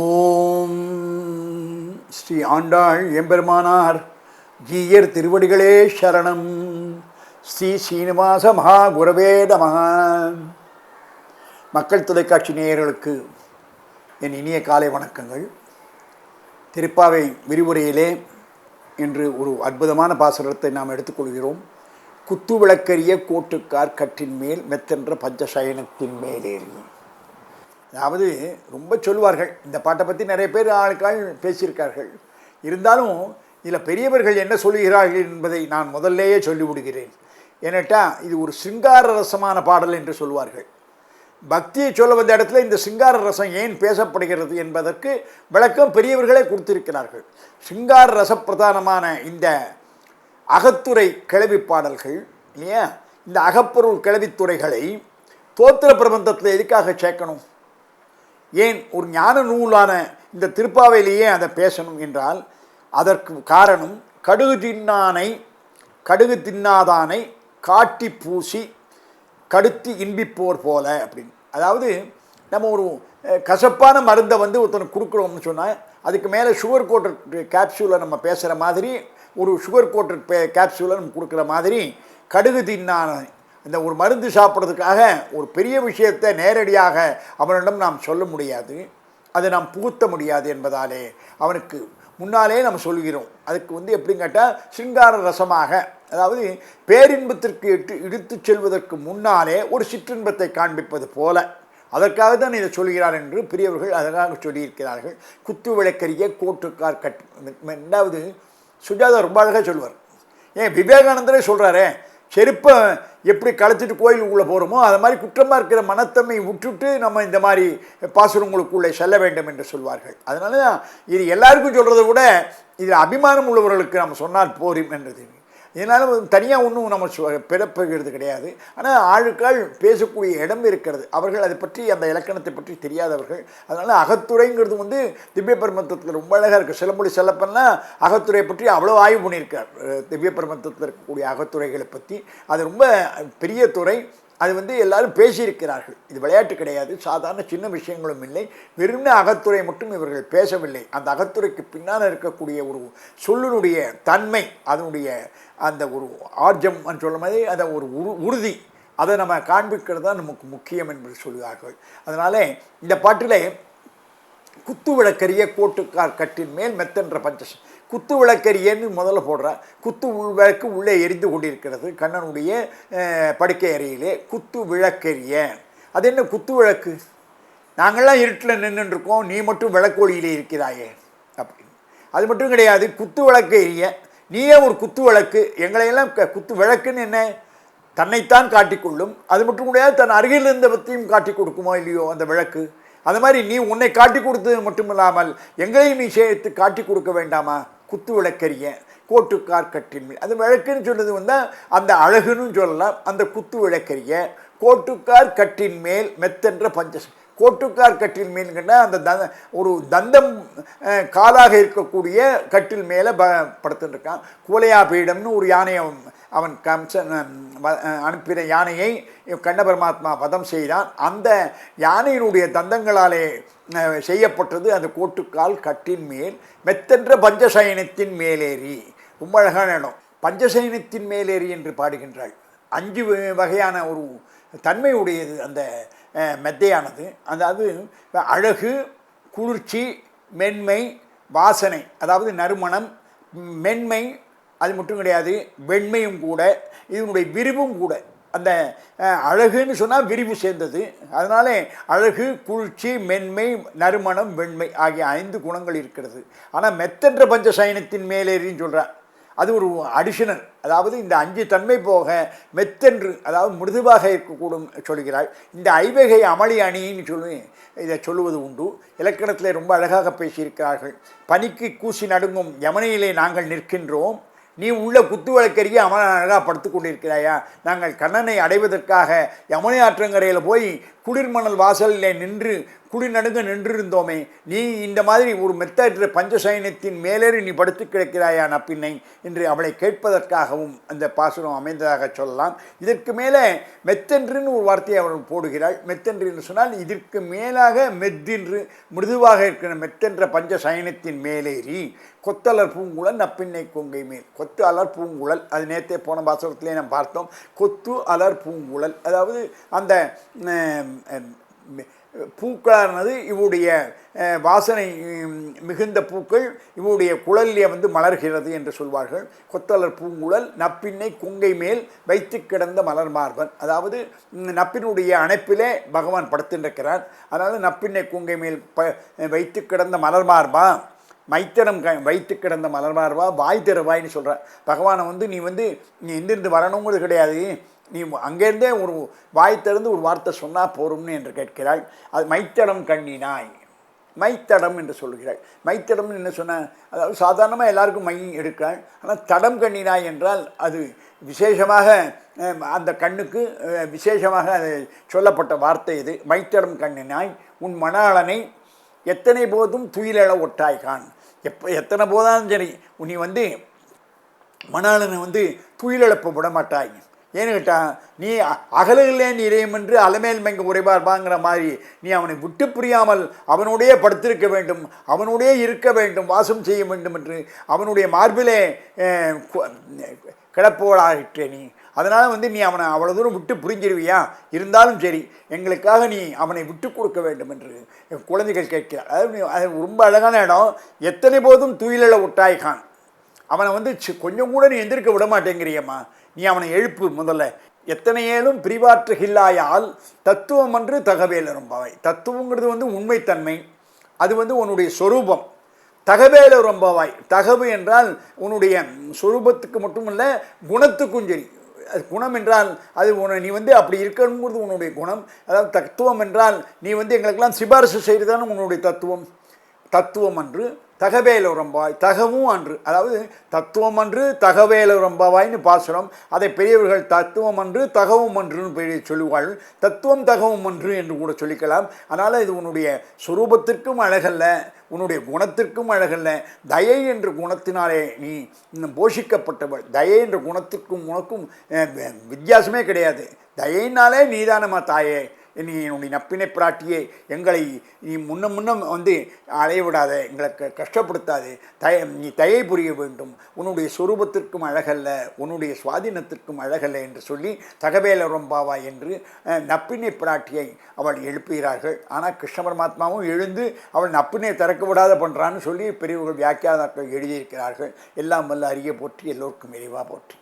ஓம் ஸ்ரீ ஆண்டாள் எம்பெருமானார் ஜீயர் திருவடிகளே சரணம். ஸ்ரீ சீனிவாச மகா குரவே நமः. மக்கள் தொலைக்காட்சி நேயர்களுக்கு என் இனிய காலை வணக்கங்கள். திருப்பாவை விரிவுரையிலே இன்று ஒரு அற்புதமான பாசுரத்தை நாம் எடுத்துக்கொள்கிறோம். குத்து விளக்கரிய கோட்டுக்கார் கற்றின் மேல் மெத்தென்ற பஞ்சசயனத்தின் மேலேறி. அதாவது ரொம்ப சொல்வார்கள் இந்த பாட்டை பற்றி நிறைய பேர் ஆட்கள் பேசியிருக்கார்கள். இருந்தாலும் இதில் பெரியவர்கள் என்ன சொல்லுகிறார்கள் என்பதை நான் முதல்லேயே சொல்லிவிடுகிறேன். ஏன்னட்டா இது ஒரு சிங்கார ரசமான பாடல் என்று சொல்வார்கள். பக்தியை சொல்ல வந்த இடத்துல இந்த சிங்கார ரசம் ஏன் பேசப்படுகிறது என்பதற்கு விளக்கம் பெரியவர்களே கொடுத்திருக்கிறார்கள். சிங்கார ரசப்பிரதானமான இந்த அகத்துறை கிளவி பாடல்கள் இல்லையா? இந்த அகப்பொருள் கிளவித்துறைகளை தோத்திர பிரபந்தத்தில் எதுக்காக சேர்க்கணும்? ஏன் ஒரு ஞான நூலான இந்த திருப்பாவையிலேயே அதை பேசணும் என்றால் அதற்கு காரணம் கடுகு தின்னானை கடுகு தின்னாதானை காட்டி பூசி கடுத்து இன்பிப்போர் போல அப்படின்னு. அதாவது நம்ம ஒரு கசப்பான மருந்தை வந்து ஒருத்தனுக்கு கொடுக்குறோம்னு சொன்னால் அதுக்கு மேலே சுகர் கோட்டர் கேப்சூலை நம்ம பேசுகிற மாதிரி ஒரு சுகர் கோட்டட் பே கேப்சூலை நம்ம கொடுக்குற மாதிரி கடுகு தின்னான இந்த ஒரு மருந்து சாப்பிட்றதுக்காக ஒரு பெரிய விஷயத்தை நேரடியாக அவனிடம் நாம் சொல்ல முடியாது. அதை நாம் புகுத்த முடியாது என்பதாலே அவனுக்கு முன்னாலே நம்ம சொல்கிறோம். அதுக்கு வந்து எப்படின்னு கேட்டால் சிங்கார ரசமாக அதாவது பேரின்பத்திற்கு இட்டு இடுத்துச் செல்வதற்கு முன்னாலே ஒரு சிற்றின்பத்தை காண்பிப்பது போல. அதற்காக தான் இதை சொல்கிறார் என்று பெரியவர்கள் அதற்காக சொல்லியிருக்கிறார்கள். குத்து விளக்கரிய கோட்டுக்கார் கட் ரெண்டாவது சுஜாதா ரொம்ப அழகாக சொல்லுவார். ஏன் விவேகானந்தரே சொல்கிறாரே செருப்பை எப்படி களைச்சிட்டு கோயிலுக்குள்ளே போகிறோமோ அது மாதிரி குற்றமாக இருக்கிற மனத்தன்மை விட்டுட்டு நம்ம இந்த மாதிரி பாசுரங்களுக்குள்ளே செல்ல வேண்டும் என்று சொல்வார்கள். அதனால தான் இது எல்லாருக்கும் சொல்கிறத விட இதில் அபிமானம் உள்ளவர்களுக்கு நம்ம சொன்னால் போரும் என்றது. இதனால் தனியாக ஒன்றும் நம்ம பிறப்புகிறது கிடையாது. ஆனால் ஆளுக்கள் பேசக்கூடிய இடம் இருக்கிறது. அவர்கள் அதை பற்றி அந்த இலக்கணத்தை பற்றி தெரியாதவர்கள். அதனால் அகத்துறைங்கிறது வந்து திவ்ய பிரமத்தத்தில் ரொம்ப அழகாக இருக்குது சிலம்பொழி செல்லப்பன்னா அகத்துறையை பற்றி அவ்வளோ ஆய்வு பண்ணியிருக்கார். திவ்ய பிரமத்தத்தில் இருக்கக்கூடிய அகத்துறைகளை பற்றி. அது ரொம்ப பெரிய துறை. அது வந்து எல்லாரும் பேசியிருக்கிறார்கள். இது விளையாட்டு கிடையாது. சாதாரண சின்ன விஷயங்களும் இல்லை. வெறும்னே அகத்துறை மட்டும் இவர்கள் பேசவில்லை. அந்த அகத்துறைக்கு பின்னால் இருக்கக்கூடிய ஒரு சொல்லினுடைய தன்மை அதனுடைய அந்த ஒரு ஆர்ஜம் சொல்ல மாதிரி அந்த ஒரு உரு உறுதி அதை நம்ம காண்பிக்கிறது தான் நமக்கு முக்கியம் என்று சொல்கிறார்கள். அதனால் இந்த பாட்டில் குத்து விளக்கரிய கோட்டுக்கார் கட்டின் மேல் மெத்தென்ற பஞ்ச குத்து விளக்கரியன்னு முதல்ல போடுறா. குத்து விளக்கு உள்ளே எரிந்து கொண்டிருக்கிறது கண்ணனுடைய படுக்கை அறையிலே. குத்து விளக்கரிய அது என்ன குத்து விளக்கு? நாங்கள்லாம் இருட்டில் நின்றுருக்கோம் நீ மட்டும் விளக்கொளியிலே இருக்கிறாயே. அப்படின்னு அது மட்டும் கிடையாது குத்து விளக்கு எரிய நீயே ஒரு குத்து விளக்கு. எங்களையெல்லாம் க- குத்து விளக்குன்னு என்ன? தன்னைத்தான் காட்டிக்கொள்ளும். அது மட்டும் கிடையாது தன் அருகில் இருந்த பற்றியும் காட்டி கொடுக்குமோ இல்லையோ அந்த விளக்கு? அது மாதிரி நீ உன்னை காட்டி கொடுத்தது மட்டும் இல்லாமல் எங்களையும் நீ சேர்த்து காட்டி கொடுக்க வேண்டாமா? குத்து விளக்கரிய கோட்டுக்கார் கட்டின் மேல். அது விளக்குன்னு சொன்னது வந்து அந்த அழகுன்னு சொல்லலாம். அந்த குத்து விளக்கரிய கோட்டுக்கார் கட்டின் மேல் மெத்தென்ற பஞ்ச கோட்டுக்கார் கட்டில் மேல்கின்ற அந்த த ஒரு தந்தம் காலாக இருக்கக்கூடிய கட்டில் மேலே ப படுத்துட்டுருக்கான். குவலையா பீடம்னு ஒரு யானையை அவன் அவன் கம்சன் அனுப்பின யானையை கண்ண பரமாத்மா வதம் செய்தான். அந்த யானையினுடைய தந்தங்களாலே செய்யப்பட்டது அந்த கோட்டுக்கால் கட்டின் மேல் மெத்தென்ற பஞ்சசயனத்தின் மேலேறி. ரொம்ப அழகான இடம். பஞ்சசயனத்தின் மேலேறி என்று பாடுகின்றாள். அஞ்சு வகையான ஒரு தன்மை உடையது அந்த மெத்தையானது. அதாவது அழகு குளிர்ச்சி மென்மை வாசனை. அதாவது நறுமணம் மென்மை அது மட்டும் கிடையாது வெண்மையும் கூட இதனுடைய விரிவும் கூட. அந்த அழகுன்னு சொன்னால் விரிவு சேர்ந்தது. அதனாலே அழகு குளிர்ச்சி மென்மை நறுமணம் வெண்மை ஆகிய ஐந்து குணங்கள் இருக்கிறது. ஆனால் மெத்தன்ற பஞ்ச சயனத்தின் மேலேறின்னு சொல்கிறான் அது ஒரு அடிஷனல் அதாவது இந்த அஞ்சு தன்மை போக மெத்தென்று அதாவது மிருதுவாக இருக்கக்கூடும் சொல்கிறாள். இந்த ஐவகை அமளி அணின்னு சொல்லி இதை சொல்லுவது உண்டு. இலக்கணத்தில் ரொம்ப அழகாக பேசியிருக்கிறார்கள். பனிக்கு கூசி நடுங்கும் யமனையிலே நாங்கள் நிற்கின்றோம். நீ உள்ள குத்து விளக்கறிய அவன் அழகாக படுத்து கொண்டிருக்கிறாயா? நாங்கள் கண்ணனை அடைவதற்காக யமுனை ஆற்றங்கரையில் போய் குளிர்மணல் வாசலில் நின்று குளிர்நடுங்க நின்றிருந்தோமே நீ இந்த மாதிரி ஒரு மெத்த பஞ்சசயனத்தின் மேலேறி நீ படுத்து கிடக்கிறாயா நப்பின்னை என்று அவளை கேட்பதற்காகவும் அந்த பாசுரம் அமைந்ததாக சொல்லலாம். இதற்கு மேலே மெத்தென்றுன்னு ஒரு வார்த்தையை அவள் போடுகிறாள். மெத்தென்று என்று சொன்னால் இதற்கு மேலாக மெத்தென்று மிருதுவாக இருக்கிற மெத்தென்ற பஞ்சசயனத்தின் மேலேறி கொத்தலர் பூங்குழல் நப்பின்னை கொங்கை மேல். கொத்து அலர் பூங்குழல். அது நேற்றே போன பாசுரத்திலே நாம் பார்த்தோம். கொத்து அலர் பூங்குழல். அதாவது அந்த பூக்களானது இவருடைய வாசனை மிகுந்த பூக்கள் இவருடைய குழல்லே வந்து மலர்கிறது என்று சொல்வார்கள். கொத்தலர் பூங்குழல் நப்பின்னை குங்கை மேல் வைத்து கிடந்த மலர் மார்பன். அதாவது நப்பினுடைய அணைப்பிலே பகவான் படுத்திருக்கிறார். அதாவது நப்பின்னை குங்கை மேல் ப வைத்து கிடந்த மலர் மார்பா? மைத்தனம் க வைத்து கிடந்த மலர்மார்வா வாய் திறவாய்னு சொல்கிறார் பகவானை வந்து நீ வந்து நீ எந்திருந்து வரணுங்கிறது கிடையாது. நீ அங்கேருந்தே ஒரு வாய் திறந்து ஒரு வார்த்தை சொன்னால் போரும்னு என்று கேட்கிறாள். அது மைத்தடம் கண்ணினாய். மைத்தடம் என்று சொல்கிறாள். மைத்தடம்னு என்ன சொன்ன அதாவது சாதாரணமாக எல்லாருக்கும் மை எடுக்கிறாள். ஆனால் தடம் கண்ணினாய் என்றால் அது விசேஷமாக அந்த கண்ணுக்கு விசேஷமாக அது சொல்லப்பட்ட வார்த்தை இது. மைத்தடம் கண்ணினாய். உன் மணாளனை எத்தனை போதும் துயிலெழ ஒட்டாய் கான் எப்போ எத்தனை போதாலும் சரி நீ வந்து மணாளனை வந்து துயிலெழப்ப விட மாட்டாய் ஏன்னு கேட்டால் நீ அ- நீ இறையும் என்று அலமேல் மங்க உரைபார்பாங்கிற மாதிரி நீ அவனை விட்டு புரியாமல் அவனுடைய படுத்திருக்க வேண்டும் அவனுடைய இருக்க வேண்டும் வாசம் செய்ய வேண்டும் என்று அவனுடைய மார்பிலே அஹ், நீ. அதனால் வந்து நீ அவனை அவ்வளோ தூரம் விட்டு புரிஞ்சிருவியா? இருந்தாலும் சரி எங்களுக்காக நீ அவனை விட்டு கொடுக்க வேண்டும் என்று குழந்தைகள் கேட்கிறார் அதாவது நீ- அது ரொம்ப அழகான இடம். எத்தனை போதும் துயிலில் ஒட்டாய்கான் அவனை வந்து சி- கொஞ்சம் கூட நீ எந்திரிக்க விட மாட்டேங்கிறியம்மா. நீ அவனை எழுப்பு முதல்ல. எத்தனை பிரிவாற்று பிரிவாற்றுகில்லாயால் தத்துவம் என்று தகவேலரும்பாவை தத்துவங்கிறது வந்து உண்மைத்தன்மை. அது வந்து உன்னுடைய சொரூபம். தகவேல ரொம்பவாய் தகவு என்றால் உன்னுடைய சொரூபத்துக்கு மட்டுமல்ல குணத்துக்கும் சரி. அது குணம் என்றால் அது உன்னை நீ வந்து அப்படி இருக்கணுங்கிறது உன்னுடைய குணம். அதாவது தத்துவம் என்றால் நீ வந்து எங்களுக்கெல்லாம் சிபாரிசு செய்கிறதான தானே உன்னுடைய தத்துவம். தத்துவம் அன்று தகவேலுரம்பாய் தகவும் அன்று. அதாவது தத்துவம் அன்று தகவேலுரம்பாவாய்னு பாசுரம். அதை பெரியவர்கள் தத்துவம் அன்று தகவும் அன்றுன்னு பெரிய சொல்லுவாள் தத்துவம் தகவும் அன்று என்று கூட சொல்லிக்கலாம். அதனால் இது உன்னுடைய சுரூபத்திற்கும் அழகல்ல உன்னுடைய குணத்திற்கும் அழகல்ல. தயை என்ற குணத்தினாலே நீ இன்னும் போஷிக்கப்பட்டவள். தயை என்ற குணத்திற்கும் உனக்கும் வித்தியாசமே கிடையாது. தயைனாலே நீதானம்மா தாயே. நீ என்னுடைய நப்பினை பிராட்டியே எங்களை நீ முன்ன முன்ன வந்து அலைய விடாத எங்களை க கஷ்டப்படுத்தாது. தய நீ தயை புரிய வேண்டும். உன்னுடைய சொரூபத்திற்கும் அழகல்ல உன்னுடைய சுவாதீனத்திற்கும் அழகல்ல என்று சொல்லி தகவேல ரொம்பாவா என்று நப்பினை பிராட்டியை அவள் எழுப்புகிறார்கள். ஆனால் கிருஷ்ண பரமாத்மாவும் எழுந்து அவள் நப்பினை திறக்க விடாத பண்ணுறான்னு சொல்லி பெரியவர்கள் வியாக்கியாதாக்கள் எழுதியிருக்கிறார்கள். எல்லாம் வல்ல அறிய போற்றி எல்லோருக்கும் இறைவா போற்றி.